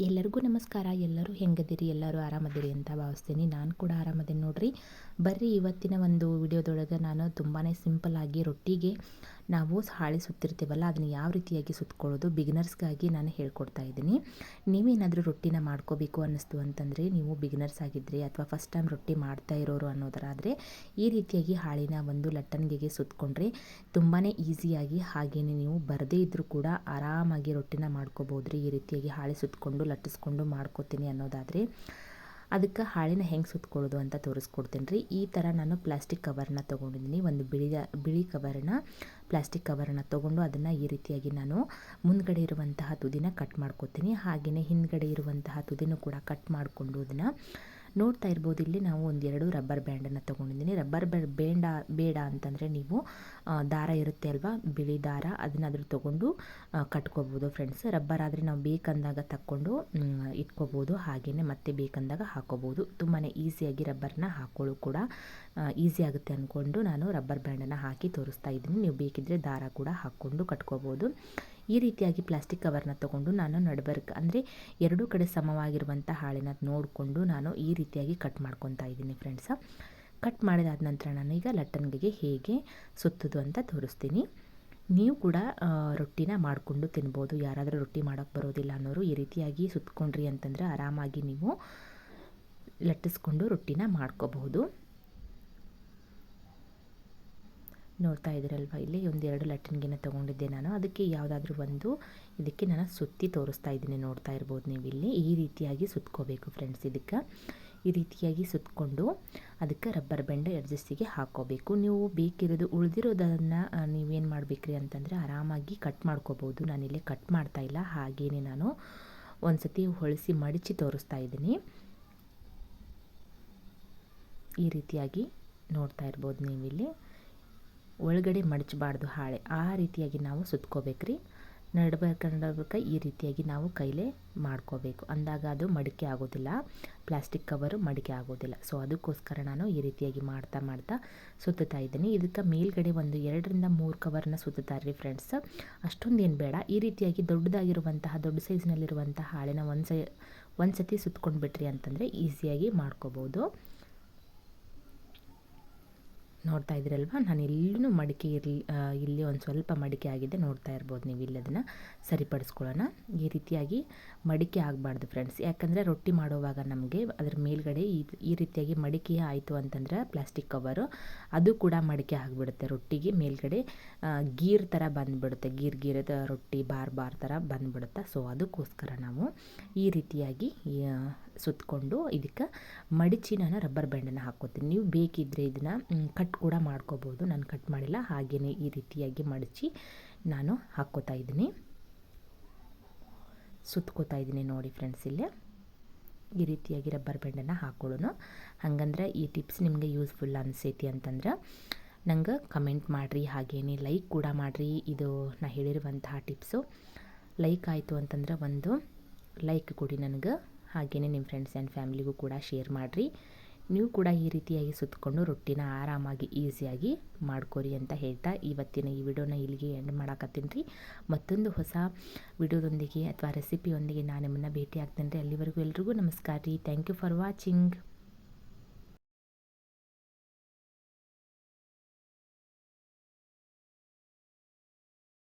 ಎಲ್ಲರಿಗೂ ನಮಸ್ಕಾರ. ಎಲ್ಲರೂ ಹೆಂಗದಿರಿ? ಎಲ್ಲರೂ ಆರಾಮದಿರಿ ಅಂತ ಭಾವಿಸ್ತೀನಿ. ನಾನು ಕೂಡ ಆರಾಮದೇನಿ ನೋಡ್ರಿ. ಬರ್ರಿ, ಇವತ್ತಿನ ಒಂದು ವಿಡಿಯೋದೊಳಗೆ ನಾನು ತುಂಬಾ ಆಗಿ ರೊಟ್ಟಿಗೆ ನಾವು ಹಾಳೆ ಸುತ್ತಿರ್ತೀವಲ್ಲ ಅದನ್ನು ಯಾವ ರೀತಿಯಾಗಿ ಸುತ್ಕೊಳ್ಳೋದು? ಬಿಗ್ನರ್ಸ್ಗಾಗಿ ನಾನು ಹೇಳ್ಕೊಡ್ತಾ ಇದ್ದೀನಿ. ನೀವೇನಾದರೂ ರೊಟ್ಟಿನ ಮಾಡ್ಕೋಬೇಕು ಅನ್ನಿಸ್ತು ಅಂತಂದರೆ, ನೀವು ಬಿಗಿನರ್ಸ್ ಆಗಿದ್ದರೆ ಅಥವಾ ಫಸ್ಟ್ ಟೈಮ್ ರೊಟ್ಟಿ ಮಾಡ್ತಾ ಇರೋರು ಅನ್ನೋದರಾದರೆ, ಈ ರೀತಿಯಾಗಿ ಹಾಳಿನ ಒಂದು ಲಟ್ಟಣಿಗೆಗೆ ಸುತ್ತಕೊಂಡ್ರೆ ತುಂಬಾ ಈಸಿಯಾಗಿ ಹಾಗೆಯೇ ನೀವು ಬರದೇ ಇದ್ದರೂ ಕೂಡ ಆರಾಮಾಗಿ ರೊಟ್ಟಿನ ಮಾಡ್ಕೋಬೋದ್ರಿ, ಈ ರೀತಿಯಾಗಿ ಹಾಳೆ ಸುತ್ತಕೊಂಡು ಲಟ್ಟಿಸ್ಕೊಂಡು ಮಾಡ್ಕೋತೀನಿ ಅನ್ನೋದಾದರೆ ಅದಕ್ಕೆ ಹಾಳಿನ ಹೆಂಗೆ ಸುತ್ಕೊಳ್ಳೋದು ಅಂತ ತೋರಿಸ್ಕೊಡ್ತೀನಿ ರೀ. ಈ ಥರ ನಾನು ಪ್ಲಾಸ್ಟಿಕ್ ಕವರ್ನ ತೊಗೊಂಡಿದ್ದೀನಿ. ಒಂದು ಬಿಳಿ ಬಿಳಿ ಕವರ್ನ ಪ್ಲಾಸ್ಟಿಕ್ ಕವರನ್ನು ತೊಗೊಂಡು ಅದನ್ನು ಈ ರೀತಿಯಾಗಿ ನಾನು ಮುಂದ್ಗಡೆ ಇರುವಂತಹ ತುದಿನ ಕಟ್ ಮಾಡ್ಕೋತೀನಿ. ಹಾಗೆಯೇ ಹಿಂದ್ಗಡೆ ಇರುವಂತಹ ತುದಿನೂ ಕೂಡ ಕಟ್ ಮಾಡಿಕೊಂಡು ಅದನ್ನು ನೋಡ್ತಾ ಇರ್ಬೋದು, ಇಲ್ಲಿ ನಾವು ಒಂದೆರಡು ರಬ್ಬರ್ ಬ್ಯಾಂಡನ್ನು ತೊಗೊಂಡಿದ್ದೀನಿ. ರಬ್ಬರ್ ಬೇಡ ಬೇಡ ಅಂತಂದರೆ ನೀವು ದಾರ ಇರುತ್ತೆ ಅಲ್ವಾ? ಬಿಳಿ ದಾರ, ಅದನ್ನಾದರೂ ತೊಗೊಂಡು ಕಟ್ಕೋಬೋದು ಫ್ರೆಂಡ್ಸ್. ರಬ್ಬರ್ ಆದರೆ ನಾವು ಬೇಕಂದಾಗ ತಕ್ಕೊಂಡು ಇಟ್ಕೋಬೋದು ಹಾಗೆಯೇ ಮತ್ತೆ ಬೇಕಂದಾಗ ಹಾಕೋಬೋದು. ತುಂಬಾ ಈಸಿಯಾಗಿ ರಬ್ಬರ್ನ ಹಾಕೊಳ್ಳೋ ಕೂಡ ಈಸಿ ಆಗುತ್ತೆ ಅಂದ್ಕೊಂಡು ನಾನು ರಬ್ಬರ್ ಬ್ಯಾಂಡನ್ನು ಹಾಕಿ ತೋರಿಸ್ತಾ ಇದ್ದೀನಿ. ನೀವು ಬೇಕಿದ್ದರೆ ದಾರ ಕೂಡ ಹಾಕ್ಕೊಂಡು ಕಟ್ಕೋಬೋದು. ಈ ರೀತಿಯಾಗಿ ಪ್ಲಾಸ್ಟಿಕ್ ಕವರ್ನ ತಗೊಂಡು ನಾನು ನಡ್ಬರ್ಕ್ ಅಂದರೆ ಎರಡೂ ಕಡೆ ಸಮವಾಗಿರುವಂಥ ಹಾಳಿನ ನೋಡಿಕೊಂಡು ನಾನು ಈ ರೀತಿಯಾಗಿ ಕಟ್ ಮಾಡ್ಕೊತಾ ಇದ್ದೀನಿ ಫ್ರೆಂಡ್ಸ. ಕಟ್ ಮಾಡಿದಾದ ನಂತರ ನಾನು ಈಗ ಲಟ್ಟಣಿಗೆಗೆ ಹೇಗೆ ಸುತ್ತೋದು ಅಂತ ತೋರಿಸ್ತೀನಿ. ನೀವು ಕೂಡ ರೊಟ್ಟಿನ ಮಾಡಿಕೊಂಡು ತಿನ್ಬೋದು. ಯಾರಾದರೂ ರೊಟ್ಟಿ ಮಾಡೋಕ್ಕೆ ಬರೋದಿಲ್ಲ ಅನ್ನೋರು ಈ ರೀತಿಯಾಗಿ ಸುತ್ಕೊಂಡ್ರಿ ಅಂತಂದರೆ ಆರಾಮಾಗಿ ನೀವು ಲಟ್ಟಿಸ್ಕೊಂಡು ರೊಟ್ಟಿನ ಮಾಡ್ಕೋಬಹುದು. ನೋಡ್ತಾ ಇದ್ದೀರಲ್ವ ಇಲ್ಲಿ ಒಂದು ಎರಡು ಲಟ್ಟಣಿಗೆನ ತೊಗೊಂಡಿದ್ದೆ ನಾನು. ಅದಕ್ಕೆ ಯಾವುದಾದ್ರೂ ಒಂದು ಇದಕ್ಕೆ ನಾನು ಸುತ್ತಿ ತೋರಿಸ್ತಾ ಇದ್ದೀನಿ ನೋಡ್ತಾ ಇರ್ಬೋದು ನೀವು ಇಲ್ಲಿ. ಈ ರೀತಿಯಾಗಿ ಸುತ್ಕೋಬೇಕು ಫ್ರೆಂಡ್ಸ್ ಇದಕ್ಕೆ. ಈ ರೀತಿಯಾಗಿ ಸುತ್ತಕೊಂಡು ಅದಕ್ಕೆ ರಬ್ಬರ್ ಬೆಂಡ್ ಅಡ್ಜಸ್ಟಿಗೆ ಹಾಕೋಬೇಕು. ನೀವು ಬೇಕಿರೋದು ಉಳಿದಿರೋದನ್ನು ನೀವೇನು ಮಾಡಬೇಕ್ರಿ ಅಂತಂದರೆ ಆರಾಮಾಗಿ ಕಟ್ ಮಾಡ್ಕೋಬೋದು. ನಾನಿಲ್ಲಿ ಕಟ್ ಮಾಡ್ತಾ ಇಲ್ಲ ಹಾಗೇ ನಾನು ಒಂದು ಸತಿ ಹೊಳಿಸಿ ಮಡಿಚಿ ತೋರಿಸ್ತಾ ಇದ್ದೀನಿ. ಈ ರೀತಿಯಾಗಿ ನೋಡ್ತಾ ಇರ್ಬೋದು ನೀವಿಲ್ಲಿ. ಒಳಗಡೆ ಮಡಚಬಾರ್ದು ಹಾಳೆ. ಆ ರೀತಿಯಾಗಿ ನಾವು ಸುತ್ಕೋಬೇಕ್ರಿ. ನಡ್ಬೇಕಂಡ್ಬೇಕು ಈ ರೀತಿಯಾಗಿ ನಾವು ಕೈಲೇ ಮಾಡ್ಕೋಬೇಕು. ಅಂದಾಗ ಅದು ಮಡಿಕೆ ಆಗೋದಿಲ್ಲ. ಪ್ಲಾಸ್ಟಿಕ್ ಕವರು ಮಡಿಕೆ ಆಗೋದಿಲ್ಲ. ಸೊ, ಅದಕ್ಕೋಸ್ಕರ ನಾನು ಈ ರೀತಿಯಾಗಿ ಮಾಡ್ತಾ ಮಾಡ್ತಾ ಸುತ್ತುತ್ತಾ ಇದ್ದೀನಿ. ಇದಕ್ಕೆ ಮೇಲ್ಗಡೆ ಒಂದು ಎರಡರಿಂದ ಮೂರು ಕವರ್ನ ಸುತ್ತುತ್ತಾರೆ ರೀ ಫ್ರೆಂಡ್ಸ್. ಅಷ್ಟೊಂದೇನು ಬೇಡ. ಈ ರೀತಿಯಾಗಿ ದೊಡ್ಡದಾಗಿರುವಂತಹ, ದೊಡ್ಡ ಸೈಜ್ನಲ್ಲಿರುವಂತಹ ಹಾಳೆನ ಒಂದು ಸೈ ಒಂದು ಸತಿ ಸುತ್ಕೊಂಡು ಬಿಟ್ರಿ ಅಂತಂದರೆ ಈಸಿಯಾಗಿ ಮಾಡ್ಕೋಬೋದು. ನೋಡ್ತಾ ಇದ್ದೀರಲ್ವ ನಾನು ಎಲ್ಲೂ ಮಡಿಕೆ ಇರಲಿ ಇಲ್ಲಿ ಒಂದು ಸ್ವಲ್ಪ ಮಡಿಕೆ ಆಗಿದೆ ನೋಡ್ತಾ ಇರ್ಬೋದು ನೀವು ಇಲ್ಲಿ ಅದನ್ನು ಸರಿಪಡಿಸ್ಕೊಳ್ಳೋಣ. ಈ ರೀತಿಯಾಗಿ ಮಡಿಕೆ ಆಗಬಾರ್ದು ಫ್ರೆಂಡ್ಸ್ ಯಾಕಂದರೆ ರೊಟ್ಟಿ ಮಾಡುವಾಗ ನಮಗೆ ಅದರ ಮೇಲ್ಗಡೆ ಈ ಈ ರೀತಿಯಾಗಿ ಮಡಿಕೆ ಆಯಿತು ಅಂತಂದ್ರೆ ಪ್ಲಾಸ್ಟಿಕ್ ಕವರು ಅದು ಕೂಡ ಮಡಿಕೆ ಆಗಿಬಿಡುತ್ತೆ ರೊಟ್ಟಿಗೆ ಮೇಲ್ಗಡೆ. ಗೀರ್ ಥರ ಬಂದುಬಿಡುತ್ತೆ. ಗೀರ್ ಗೀರದ ರೊಟ್ಟಿ, ಬಾರ್ ಬಾರ್ ಥರ ಬಂದುಬಿಡುತ್ತೆ. ಸೊ ಅದಕ್ಕೋಸ್ಕರ ನಾವು ಈ ರೀತಿಯಾಗಿ ಸುತ್ತಕೊಂಡು ಇದಕ್ಕೆ ಮಡಿಚಿ ನಾನು ರಬ್ಬರ್ ಬ್ಯಾಂಡನ್ನು ಹಾಕ್ಕೋತೀನಿ. ನೀವು ಬೇಕಿದ್ದರೆ ಇದನ್ನು ಕಟ್ ಕೂಡ ಮಾಡ್ಕೋಬೋದು. ನಾನು ಕಟ್ ಮಾಡಿಲ್ಲ. ಹಾಗೆಯೇ ಈ ರೀತಿಯಾಗಿ ಮಡಚಿ ನಾನು ಹಾಕ್ಕೋತಾ ಇದ್ದೀನಿ. ಸುತ್ಕೋತಾ ಇದ್ದೀನಿ ನೋಡಿ ಫ್ರೆಂಡ್ಸ್ ಇಲ್ಲಿ. ಈ ರೀತಿಯಾಗಿ ರಬ್ಬರ್ ಬ್ಯಾಂಡನ್ನು ಹಾಕೊಳ್ಳೋಣ ಹಾಗಂದ್ರೆ ಈ ಟಿಪ್ಸ್ ನಿಮಗೆ ಯೂಸ್ಫುಲ್ ಅನಿಸೈತಿ ಅಂತಂದ್ರೆ, ನಂಗೆ ಕಮೆಂಟ್ ಮಾಡಿರಿ. ಹಾಗೇನೆ ಲೈಕ್ ಕೂಡ ಮಾಡಿರಿ. ಇದು ನಾ ಹೇಳಿರುವಂತಹ ಟಿಪ್ಸು ಲೈಕ್ ಆಯಿತು ಅಂತಂದ್ರೆ ಒಂದು ಲೈಕ್ ಕೊಡಿ ನನಗೆ. ಹಾಗೆಯೇ ನಿಮ್ಮ ಫ್ರೆಂಡ್ಸ್ ಆ್ಯಂಡ್ ಫ್ಯಾಮಿಲಿಗೂ ಕೂಡ ಶೇರ್ ಮಾಡಿರಿ. ನೀವು ಕೂಡ ಈ ರೀತಿಯಾಗಿ ಸುತ್ತಕೊಂಡು ರೊಟ್ಟಿನ ಆರಾಮಾಗಿ ಈಸಿಯಾಗಿ ಮಾಡ್ಕೊರಿ ಅಂತ ಹೇಳ್ತಾ ಇವತ್ತಿನ ಈ ವಿಡಿಯೋನ ಇಲ್ಲಿಗೆ ಎಂಡ್ ಮಾಡಾಕತ್ತೀನಿ. ರೀ ಮತ್ತೊಂದು ಹೊಸ ವಿಡಿಯೋದೊಂದಿಗೆ ಅಥವಾ ರೆಸಿಪಿಯೊಂದಿಗೆ ನಾನು ನಿಮ್ಮನ್ನು ಭೇಟಿ ಆಗ್ತೇನೆ ರೀ ಅಲ್ಲಿವರೆಗೂ ಎಲ್ರಿಗೂ ನಮಸ್ಕಾರ ರೀ. Thank you for watching